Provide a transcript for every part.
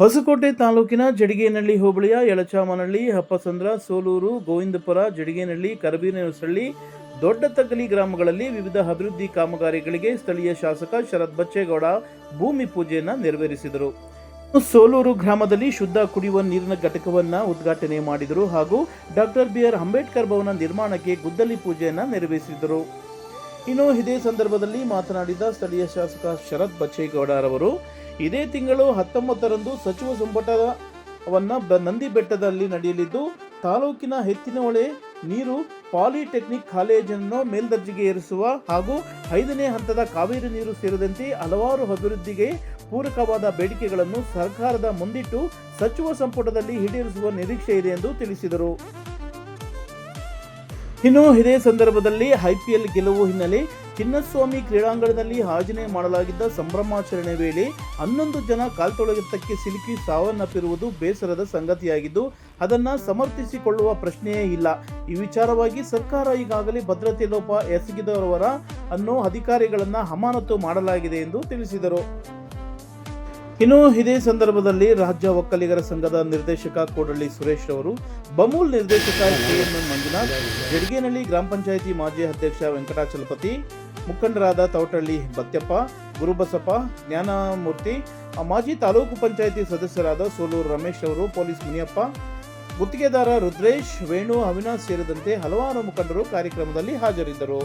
ಹೊಸಕೋಟೆ ತಾಲೂಕಿನ ಜಡಿಗೇನಹಳ್ಳಿ ಹೋಬಳಿಯ ಯಳಚಾಮನಹಳ್ಳಿ, ಹಪ್ಪಸಂದ್ರ, ಸೋಲೂರು, ಗೋವಿಂದಪುರ, ಜಡಿಗೇನಹಳ್ಳಿ ಕರಬೀನಸಳ್ಳಿ ದೊಡ್ಡ ತಗ್ಗಲಿ ಗ್ರಾಮಗಳಲ್ಲಿ ವಿವಿಧ ಅಭಿವೃದ್ಧಿ ಕಾಮಗಾರಿಗಳಿಗೆ ಸ್ಥಳೀಯ ಶಾಸಕ ಶರತ್ ಬಚ್ಚೇಗೌಡ ಭೂಮಿ ಪೂಜೆಯನ್ನು ನೆರವೇರಿಸಿದರು. ಸೋಲೂರು ಗ್ರಾಮದಲ್ಲಿ ಶುದ್ಧ ಕುಡಿಯುವ ನೀರಿನ ಘಟಕವನ್ನು ಉದ್ಘಾಟನೆ ಮಾಡಿದರು ಹಾಗೂ doctor B R Ambedkar Bhavana ನಿರ್ಮಾಣಕ್ಕೆ ಗುದ್ದಲಿ ಪೂಜೆಯನ್ನು ನೆರವೇರಿಸಿದರು. ಇನ್ನು ಇದೇ ಸಂದರ್ಭದಲ್ಲಿ ಮಾತನಾಡಿದ ಸ್ಥಳೀಯ ಶಾಸಕ ಶರತ್ ಬಚ್ಚೇಗೌಡ ಬಚ್ಚೇಗೌಡರವರು ಇದೇ ತಿಂಗಳು ಹತ್ತೊಂಬತ್ತರಂದು ಸಚಿವ ಸಂಪುಟವನ್ನು ನಂದಿ ಬೆಟ್ಟದಲ್ಲಿ ನಡೆಯಲಿದ್ದು, ತಾಲೂಕಿನ ಎತ್ತಿನಹೊಳೆ ನೀರು ಪಾಲಿಟೆಕ್ನಿಕ್ ಕಾಲೇಜನ್ನು ಮೇಲ್ದರ್ಜೆಗೆ ಏರಿಸುವ ಹಾಗೂ ಐದನೇ ಹಂತದ ಕಾವೇರಿ ನೀರು ಸೇರಿದಂತೆ ಹಲವಾರು ಅಭಿವೃದ್ಧಿಗೆ ಪೂರಕವಾದ ಬೇಡಿಕೆಗಳನ್ನು ಸರ್ಕಾರದ ಮುಂದಿಟ್ಟು ಸಚಿವ ಸಂಪುಟದಲ್ಲಿ ಈಡೇರಿಸುವ ನಿರೀಕ್ಷೆ ಇದೆ ಎಂದು ತಿಳಿಸಿದರು. ಇನ್ನು ಇದೇ ಸಂದರ್ಭದಲ್ಲಿ ಐಪಿಎಲ್ ಗೆಲುವು ಹಿನ್ನೆಲೆ ಚಿನ್ನಸ್ವಾಮಿ ಕ್ರೀಡಾಂಗಣದಲ್ಲಿ ಆಯೋಜನೆ ಮಾಡಲಾಗಿದ್ದ ಸಂಭ್ರಮಾಚರಣೆ ವೇಳೆ ಹನ್ನೊಂದು ಜನ ಕಾಲ್ತೊಳಗತ್ತಕ್ಕೆ ಸಿಲುಕಿ ಸಾವನ್ನಪ್ಪಿರುವುದು ಬೇಸರದ ಸಂಗತಿಯಾಗಿದ್ದು, ಅದನ್ನು ಸಮರ್ಥಿಸಿಕೊಳ್ಳುವ ಪ್ರಶ್ನೆಯೇ ಇಲ್ಲ. ಈ ವಿಚಾರವಾಗಿ ಸರ್ಕಾರ ಈಗಾಗಲೇ ಭದ್ರತೆ ಲೋಪ ಎಸಗಿದವರ ಅನ್ನು ಅಧಿಕಾರಿಗಳನ್ನು ಅಮಾನತು ಮಾಡಲಾಗಿದೆ ಎಂದು ತಿಳಿಸಿದರು. ಇನ್ನು ಇದೇ ಸಂದರ್ಭದಲ್ಲಿ ರಾಜ್ಯ ಒಕ್ಕಲಿಗರ ಸಂಘದ ನಿರ್ದೇಶಕ ಕೋಡಳ್ಳಿ ಸುರೇಶ್ ಅವರು ಬಮೂಲ್ ನಿರ್ದೇಶಕ ಕೆಎಂ ಮಂಜುನಾಥ್, ಜಡಗೇನಹಳ್ಳಿ ಗ್ರಾಮ ಪಂಚಾಯಿತಿ ಮಾಜಿ ಅಧ್ಯಕ್ಷ ವೆಂಕಟಾಚಲಪತಿ, ಮುಖಂಡರಾದ ತೌಟಳ್ಳಿ ಬತ್ಯಪ್ಪ, ಗುರುಬಸಪ್ಪ, ಜ್ಞಾನಮೂರ್ತಿ ಮಾಜಿ ತಾಲೂಕು ಪಂಚಾಯಿತಿ ಸದಸ್ಯರಾದ ಸೋಲೂರು ರಮೇಶ್ ಅವರು ಪೊಲೀಸ್ ಮುನಿಯಪ್ಪ, ಗುತ್ತಿಗೆದಾರ ರುದ್ರೇಶ್, ವೇಣು, ಅವಿನಾಶ್ ಸೇರಿದಂತೆ ಹಲವಾರು ಮುಖಂಡರು ಕಾರ್ಯಕ್ರಮದಲ್ಲಿ ಹಾಜರಿದ್ದರು.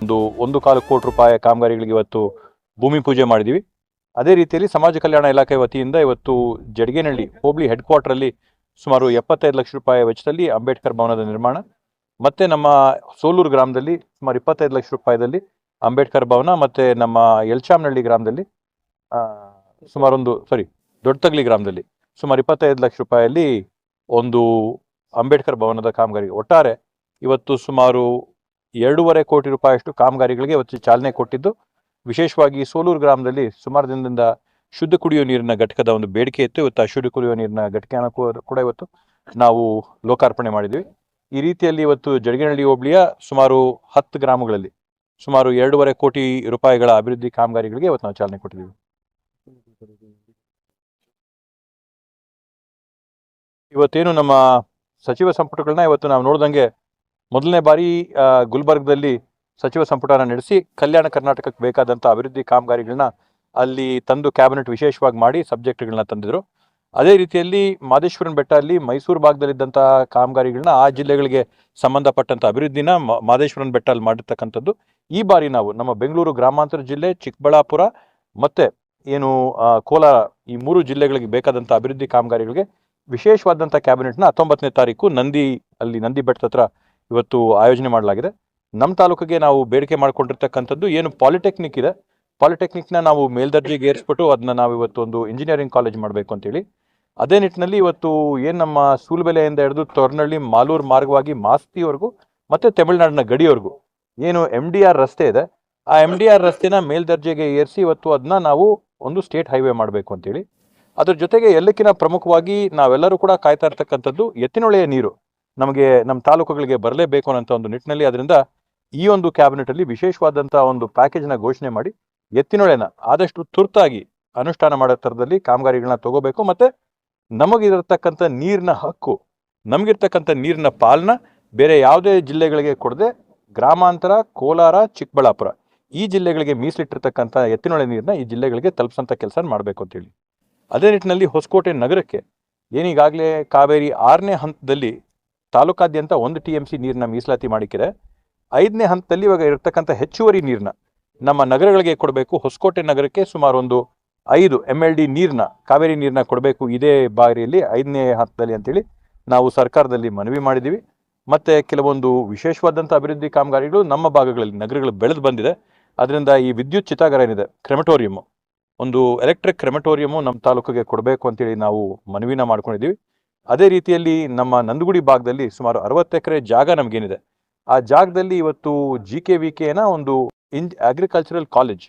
ಒಂದು ಒಂದು ಕಾಲು ಕೋಟಿ ರೂಪಾಯಿ ಕಾಮಗಾರಿಗಳಿಗೆ ಇವತ್ತು ಭೂಮಿ ಪೂಜೆ ಮಾಡಿದ್ದೀವಿ ಅದೇ ರೀತಿಯಲ್ಲಿ ಸಮಾಜ ಕಲ್ಯಾಣ ಇಲಾಖೆ ವತಿಯಿಂದ ಇವತ್ತು ಜಡಗೇನಹಳ್ಳಿ ಹೋಬಳಿ ಹೆಡ್ ಕ್ವಾರ್ಟರಲ್ಲಿ ಸುಮಾರು ಎಪ್ಪತ್ತೈದು ಲಕ್ಷ ರೂಪಾಯಿ ವೆಚ್ಚದಲ್ಲಿ ಅಂಬೇಡ್ಕರ್ ಭವನದ ನಿರ್ಮಾಣ, ಮತ್ತೆ ನಮ್ಮ ಸೋಲೂರು ಗ್ರಾಮದಲ್ಲಿ ಸುಮಾರು ಇಪ್ಪತ್ತೈದು ಲಕ್ಷ ರೂಪಾಯಿದಲ್ಲಿ ಅಂಬೇಡ್ಕರ್ ಭವನ, ಮತ್ತೆ ನಮ್ಮ ಯಲ್ಚಾಮನಹಳ್ಳಿ ಗ್ರಾಮದಲ್ಲಿ ಸುಮಾರೊಂದು ಸಾರಿ ದೊಡ್ಡತಗ್ಲಿ ಗ್ರಾಮದಲ್ಲಿ ಸುಮಾರು ಇಪ್ಪತ್ತೈದು ಲಕ್ಷ ರೂಪಾಯಲ್ಲಿ ಒಂದು ಅಂಬೇಡ್ಕರ್ ಭವನದ ಕಾಮಗಾರಿ. ಒಟ್ಟಾರೆ ಇವತ್ತು ಸುಮಾರು ಎರಡೂವರೆ ಕೋಟಿ ರೂಪಾಯಿಯಷ್ಟು ಕಾಮಗಾರಿಗಳಿಗೆ ಇವತ್ತು ಚಾಲನೆ ಕೊಟ್ಟಿದ್ದು. ವಿಶೇಷವಾಗಿ ಸೋಲೂರು ಗ್ರಾಮದಲ್ಲಿ ಸುಮಾರು ದಿನದಿಂದ ಶುದ್ಧ ಕುಡಿಯುವ ನೀರಿನ ಘಟಕದ ಒಂದು ಬೇಡಿಕೆ ಇತ್ತು. ಇವತ್ತು ಆ ಶುದ್ಧ ಕುಡಿಯುವ ನೀರಿನ ಘಟಕನ ಕೂಡ ಇವತ್ತು ನಾವು ಲೋಕಾರ್ಪಣೆ ಮಾಡಿದ್ವಿ. ಈ ರೀತಿಯಲ್ಲಿ ಇವತ್ತು ಜಡಗಿನಹಳ್ಳಿ ಹೋಬಳಿಯ ಸುಮಾರು ಹತ್ತು ಗ್ರಾಮಗಳಲ್ಲಿ ಸುಮಾರು ಎರಡೂವರೆ ಕೋಟಿ ರೂಪಾಯಿಗಳ ಅಭಿವೃದ್ಧಿ ಕಾಮಗಾರಿಗಳಿಗೆ ಇವತ್ತು ನಾವು ಚಾಲನೆ ಕೊಟ್ಟಿದ್ದೀವಿ. ಇವತ್ತೇನು ನಮ್ಮ ಸಚಿವ ಸಂಪುಟಗಳನ್ನ ಇವತ್ತು ನಾವು ನೋಡ್ದಂಗೆ ಮೊದಲನೇ ಬಾರಿ ಗುಲ್ಬರ್ಗದಲ್ಲಿ ಸಚಿವ ಸಂಪುಟನ ನಡೆಸಿ ಕಲ್ಯಾಣ ಕರ್ನಾಟಕಕ್ಕೆ ಬೇಕಾದಂಥ ಅಭಿವೃದ್ಧಿ ಕಾಮಗಾರಿಗಳನ್ನ ಅಲ್ಲಿ ತಂದು ಕ್ಯಾಬಿನೆಟ್ ವಿಶೇಷವಾಗಿ ಮಾಡಿ ಸಬ್ಜೆಕ್ಟ್ಗಳನ್ನ ತಂದಿದ್ರು. ಅದೇ ರೀತಿಯಲ್ಲಿ ಮಾದೇಶ್ವರನ ಬೆಟ್ಟ ಅಲ್ಲಿ ಮೈಸೂರು ಭಾಗದಲ್ಲಿದ್ದಂಥ ಕಾಮಗಾರಿಗಳನ್ನ ಆ ಜಿಲ್ಲೆಗಳಿಗೆ ಸಂಬಂಧಪಟ್ಟಂಥ ಅಭಿವೃದ್ಧಿನ ಮಾದೇಶ್ವರನ ಬೆಟ್ಟ ಅಲ್ಲಿ ಮಾಡಿರ್ತಕ್ಕಂಥದ್ದು. ಈ ಬಾರಿ ನಾವು ನಮ್ಮ ಬೆಂಗಳೂರು ಗ್ರಾಮಾಂತರ ಜಿಲ್ಲೆ, ಚಿಕ್ಕಬಳ್ಳಾಪುರ ಮತ್ತೆ ಏನು ಕೋಲಾರ ಈ ಮೂರು ಜಿಲ್ಲೆಗಳಿಗೆ ಬೇಕಾದಂಥ ಅಭಿವೃದ್ಧಿ ಕಾಮಗಾರಿಗಳಿಗೆ ವಿಶೇಷವಾದಂಥ ಕ್ಯಾಬಿನೆಟ್ನ ಹತ್ತೊಂಬತ್ತನೇ ತಾರೀಕು ನಂದಿ, ಅಲ್ಲಿ ನಂದಿ ಬೆಟ್ಟದ ಹತ್ರ ಇವತ್ತು ಆಯೋಜನೆ ಮಾಡಲಾಗಿದೆ. ನಮ್ಮ ತಾಲೂಕಿಗೆ ನಾವು ಬೇಡಿಕೆ ಮಾಡಿಕೊಂಡಿರ್ತಕ್ಕಂಥದ್ದು ಏನು ಪಾಲಿಟೆಕ್ನಿಕ್ ಇದೆ. ಪಾಲಿಟೆಕ್ನಿಕ್ನ ನಾವು ಮೇಲ್ದರ್ಜೆಗೆ ಏರಿಸ್ಬಿಟ್ಟು ಅದನ್ನ ನಾವು ಇವತ್ತು ಒಂದು ಇಂಜಿನಿಯರಿಂಗ್ ಕಾಲೇಜ್ ಮಾಡಬೇಕು ಅಂತೇಳಿ. ಅದೇ ನಿಟ್ಟಿನಲ್ಲಿ ಇವತ್ತು ಏನು ನಮ್ಮ ಸೂಲ್ಬೆಲೆಯಿಂದ ಹಿಡಿದು ತೊರ್ನಳ್ಳಿ, ಮಾಲೂರು ಮಾರ್ಗವಾಗಿ ಮಾಸ್ತಿವರೆಗೂ ಮತ್ತು ತಮಿಳುನಾಡಿನ ಗಡಿಯವರೆಗೂ ಏನು ಎಂ ಡಿ ಆರ್ ರಸ್ತೆ ಇದೆ. ಆ ಎಂ ಡಿ ಆರ್ ರಸ್ತೆನ ಮೇಲ್ದರ್ಜೆಗೆ ಏರಿಸಿ ಇವತ್ತು ಅದನ್ನ ನಾವು ಒಂದು ಸ್ಟೇಟ್ ಹೈವೇ ಮಾಡಬೇಕು ಅಂತೇಳಿ. ಅದ್ರ ಜೊತೆಗೆ ಎಲ್ಲಕ್ಕಿಂತ ಪ್ರಮುಖವಾಗಿ ನಾವೆಲ್ಲರೂ ಕೂಡ ಕಾಯ್ತಾ ಇರ್ತಕ್ಕಂಥದ್ದು ಎತ್ತಿನೊಳೆಯ ನೀರು. ನಮಗೆ ನಮ್ಮ ತಾಲೂಕುಗಳಿಗೆ ಬರಲೇಬೇಕು ಅನ್ನೋಂಥ ಒಂದು ನಿಟ್ಟಿನಲ್ಲಿ ಅದರಿಂದ ಈ ಒಂದು ಕ್ಯಾಬಿನೆಟ್ ಅಲ್ಲಿ ವಿಶೇಷವಾದಂಥ ಒಂದು ಪ್ಯಾಕೇಜ್ನ ಘೋಷಣೆ ಮಾಡಿ ಎತ್ತಿನೊಳೆನ ಆದಷ್ಟು ತುರ್ತಾಗಿ ಅನುಷ್ಠಾನ ಮಾಡೋ ಥರದಲ್ಲಿ ಕಾಮಗಾರಿಗಳನ್ನ ತಗೋಬೇಕು ಮತ್ತೆ ನಮಗಿರತಕ್ಕಂಥ ನೀರಿನ ಹಕ್ಕು, ನಮಗಿರ್ತಕ್ಕಂಥ ನೀರಿನ ಪಾಲನ ಬೇರೆ ಯಾವುದೇ ಜಿಲ್ಲೆಗಳಿಗೆ ಕೊಡದೆ ಗ್ರಾಮಾಂತರ, ಕೋಲಾರ, ಚಿಕ್ಕಬಳ್ಳಾಪುರ ಈ ಜಿಲ್ಲೆಗಳಿಗೆ ಮೀಸಲಿಟ್ಟಿರ್ತಕ್ಕಂಥ ಎತ್ತಿನೊಳೆ ನೀರನ್ನ ಈ ಜಿಲ್ಲೆಗಳಿಗೆ ತಲುಪಿಸಂತ ಕೆಲಸ ಮಾಡಬೇಕು ಅಂತೇಳಿ. ಅದೇ ನಿಟ್ಟಿನಲ್ಲಿ ಹೊಸಕೋಟೆ ನಗರಕ್ಕೆ ಏನೀಗಾಗಲೇ ಕಾವೇರಿ ಆರನೇ ಹಂತದಲ್ಲಿ ತಾಲೂಕಾದ್ಯಂತ ಒಂದು ಟಿ ಎಂ ಸಿ ನೀರನ್ನ ಮೀಸಲಾತಿ ಮಾಡಿಕ್ಕಿದೆ ಐದನೇ ಹಂತದಲ್ಲಿ ಇವಾಗ ಇರತಕ್ಕಂಥ ಹೆಚ್ಚುವರಿ ನೀರನ್ನ ನಮ್ಮ ನಗರಗಳಿಗೆ ಕೊಡಬೇಕು. ಹೊಸಕೋಟೆ ನಗರಕ್ಕೆ ಸುಮಾರು ಒಂದು ಐದು ಎಂ ಎಲ್ ಡಿ ನೀರನ್ನ ಕಾವೇರಿ ನೀರನ್ನ ಕೊಡಬೇಕು ಇದೇ ಬಾರಿಯಲ್ಲಿ ಐದನೇ ಹಂತದಲ್ಲಿ ಅಂತೇಳಿ ನಾವು ಸರ್ಕಾರದಲ್ಲಿ ಮನವಿ ಮಾಡಿದ್ದೀವಿ. ಮತ್ತು ಕೆಲವೊಂದು ವಿಶೇಷವಾದಂಥ ಅಭಿವೃದ್ಧಿ ಕಾಮಗಾರಿಗಳು ನಮ್ಮ ಭಾಗಗಳಲ್ಲಿ ನಗರಗಳು ಬೆಳೆದು ಬಂದಿದೆ. ಅದರಿಂದ ಈ ವಿದ್ಯುತ್ ಚಿತಾಗಾರ ಏನಿದೆ ಕ್ರೆಮಟೋರಿಯಂ ಒಂದು ಎಲೆಕ್ಟ್ರಿಕ್ ಕ್ರೆಮಟೋರಿಯಮು ನಮ್ಮ ತಾಲೂಕಿಗೆ ಕೊಡಬೇಕು ಅಂತೇಳಿ ನಾವು ಮನವಿನ ಮಾಡ್ಕೊಂಡಿದ್ದೀವಿ. ಅದೇ ರೀತಿಯಲ್ಲಿ ನಮ್ಮ ನಂದಗುಡಿ ಭಾಗದಲ್ಲಿ ಸುಮಾರು ಅರವತ್ತು ಎಕರೆ ಜಾಗ ನಮಗೇನಿದೆ. ಆ ಜಾಗದಲ್ಲಿ ಇವತ್ತು ಜಿ ಕೆ ವಿ ಕೆನ ಒಂದು ಇನ್ ಅಗ್ರಿಕಲ್ಚರಲ್ ಕಾಲೇಜ್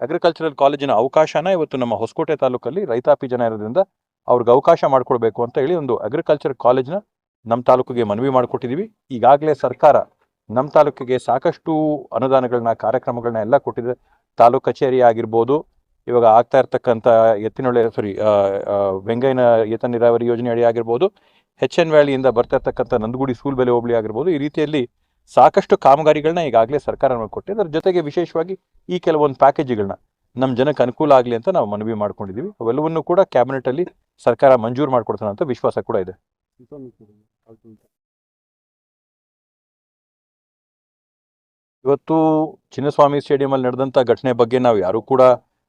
ಅಗ್ರಿಕಲ್ಚರಲ್ ಕಾಲೇಜಿನ ಅವಕಾಶನ ಇವತ್ತು ನಮ್ಮ ಹೊಸಕೋಟೆ ತಾಲೂಕಲ್ಲಿ ರೈತಾಪಿ ಜನ ಇರೋದ್ರಿಂದ ಅವ್ರಿಗೆ ಅವಕಾಶ ಮಾಡಿಕೊಡ್ಬೇಕು ಅಂತ ಹೇಳಿ ಒಂದು ಅಗ್ರಿಕಲ್ಚರ್ ಕಾಲೇಜ್ನ ನಮ್ಮ ತಾಲೂಕಿಗೆ ಮನವಿ ಮಾಡಿಕೊಟ್ಟಿದ್ದೀವಿ. ಈಗಾಗಲೇ ಸರ್ಕಾರ ನಮ್ಮ ತಾಲೂಕಿಗೆ ಸಾಕಷ್ಟು ಅನುದಾನಗಳನ್ನ ಕಾರ್ಯಕ್ರಮಗಳನ್ನ ಎಲ್ಲ ಕೊಟ್ಟಿದೆ. ತಾಲೂಕು ಕಚೇರಿ ಆಗಿರ್ಬೋದು ಇವಾಗ ಆಗ್ತಾ ಇರ್ತಕ್ಕಂಥ ಎತ್ತಿನೊಳೆ ಸಾರಿ ವೆಂಗಯ್ಯನ ಏತ ನೀರಾವರಿ ಯೋಜನೆ ಅಡಿ ಆಗಿರ್ಬೋದು ಹೆಚ್ ಎನ್ ವ್ಯಾಲಿಯಿಂದ ಬರ್ತಾ ಇರ್ತಕ್ಕಂಥ ನಂದಗುಡಿ ಸೂಲ್ಬೆಲೆ ಹೋಬಳಿ ಆಗಿರ್ಬೋದು, ಈ ರೀತಿಯಲ್ಲಿ ಸಾಕಷ್ಟು ಕಾಮಗಾರಿಗಳನ್ನ ಈಗಾಗಲೇ ಸರ್ಕಾರ ಕೊಟ್ಟಿದೆ ಅದ್ರ ಜೊತೆಗೆ ವಿಶೇಷವಾಗಿ ಈ ಕೆಲವೊಂದು ಪ್ಯಾಕೇಜ್ಗಳನ್ನ ನಮ್ಮ ಜನಕ್ಕೆ ಅನುಕೂಲ ಆಗಲಿ ಅಂತ ನಾವು ಮನವಿ ಮಾಡ್ಕೊಂಡಿದ್ದೀವಿ ಅವೆಲ್ಲವನ್ನೂ ಕೂಡ ಕ್ಯಾಬಿನೆಟ್ ಅಲ್ಲಿ ಸರ್ಕಾರ ಮಂಜೂರು ಮಾಡಿಕೊಡ್ತಾನೆ ಅಂತ ವಿಶ್ವಾಸ ಕೂಡ ಇದೆ. ಇವತ್ತು ಚಿನ್ನಸ್ವಾಮಿ ಸ್ಟೇಡಿಯಂ ಅಲ್ಲಿ ನಡೆದಂಥ ಘಟನೆ ಬಗ್ಗೆ ನಾವು ಯಾರು ಕೂಡ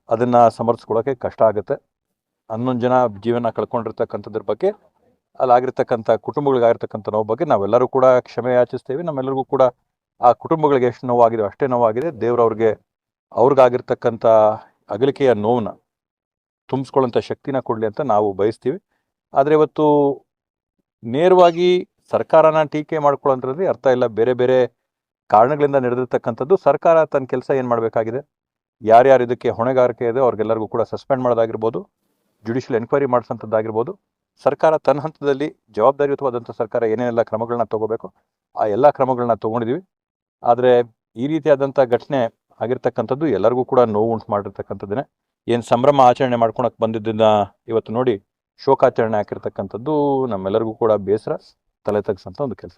ಅದನ್ನ ಸಮರ್ಥಿಸ್ಕೊಳ್ಳೋಕೆ ಕಷ್ಟ ಆಗುತ್ತೆ. ಹನ್ನೊಂದು ಜನ ಜೀವನ ಕಳ್ಕೊಂಡಿರ್ತಕ್ಕಂಥದ್ರ ಬಗ್ಗೆ, ಅಲ್ಲಾಗಿರ್ತಕ್ಕಂಥ ಕುಟುಂಬಗಳಿಗಾಗಿರ್ತಕ್ಕಂಥ ನೋವು ಬಗ್ಗೆ ನಾವೆಲ್ಲರೂ ಕೂಡ ಕ್ಷಮೆ ಯಾಚಿಸ್ತೇವೆ. ನಮ್ಮೆಲ್ಲರಿಗೂ ಕೂಡ ಆ ಕುಟುಂಬಗಳಿಗೆ ಎಷ್ಟು ನೋವಾಗಿದೆ, ಅಷ್ಟೇ ನೋವಾಗಿದೆ. ದೇವ್ರು ಅವ್ರಿಗೆ, ಅವ್ರಿಗಾಗಿರ್ತಕ್ಕಂಥ ಅಗಲಿಕೆಯ ನೋವನ್ನ ತುಂಬಿಸ್ಕೊಳ್ಳೋಂಥ ಶಕ್ತಿನ ಕೊಡಲಿ ಅಂತ ನಾವು ಬಯಸ್ತೀವಿ. ಆದರೆ ಇವತ್ತು ನೇರವಾಗಿ ಸರ್ಕಾರನ ಟೀಕೆ ಮಾಡ್ಕೊಳ್ಳೋಂಥದ್ರಲ್ಲಿ ಅರ್ಥ ಇಲ್ಲ. ಬೇರೆ ಬೇರೆ ಕಾರಣಗಳಿಂದ ನಡೆದಿರ್ತಕ್ಕಂಥದ್ದು ಸರ್ಕಾರ ತನ್ನ ಕೆಲಸ ಏನು ಮಾಡಬೇಕಾಗಿದೆ? ಯಾರ್ಯಾರು ಇದಕ್ಕೆ ಹೊಣೆಗಾರಿಕೆ ಇದೆ ಅವ್ರಿಗೆಲ್ಲರಿಗೂ ಕೂಡ ಸಸ್ಪೆಂಡ್ ಮಾಡೋದಾಗಿರ್ಬೋದು ಜುಡಿಷಿಯಲ್ ಎನ್ಕ್ವೈರಿ ಮಾಡಿಸೋಂಥದ್ದಾಗಿರ್ಬೋದು, ಸರ್ಕಾರ ತನ್ನ ಹಂತದಲ್ಲಿ ಜವಾಬ್ದಾರಿಯುತವಾದಂಥ ಸರ್ಕಾರ ಏನೇನೆಲ್ಲ ಕ್ರಮಗಳನ್ನ ತಗೋಬೇಕು, ಆ ಎಲ್ಲ ಕ್ರಮಗಳನ್ನ ತಗೊಂಡಿದ್ದೀವಿ ಆದರೆ ಈ ರೀತಿಯಾದಂಥ ಘಟನೆ ಆಗಿರ್ತಕ್ಕಂಥದ್ದು ಎಲ್ಲರಿಗೂ ಕೂಡ ನೋವು ಉಂಟು ಮಾಡಿರ್ತಕ್ಕಂಥದ್ದನ್ನೇ ಏನು ಸಂಭ್ರಮ ಆಚರಣೆ ಮಾಡ್ಕೊಳಕ್ಕೆ ಬಂದಿದ್ದನ್ನ ಇವತ್ತು ನೋಡಿ ಶೋಕಾಚರಣೆ ಹಾಕಿರ್ತಕ್ಕಂಥದ್ದು ನಮ್ಮೆಲ್ಲರಿಗೂ ಕೂಡ ಬೇಸರ, ತಲೆ ತಗ್ಸಂತ ಒಂದು ಕೆಲಸ.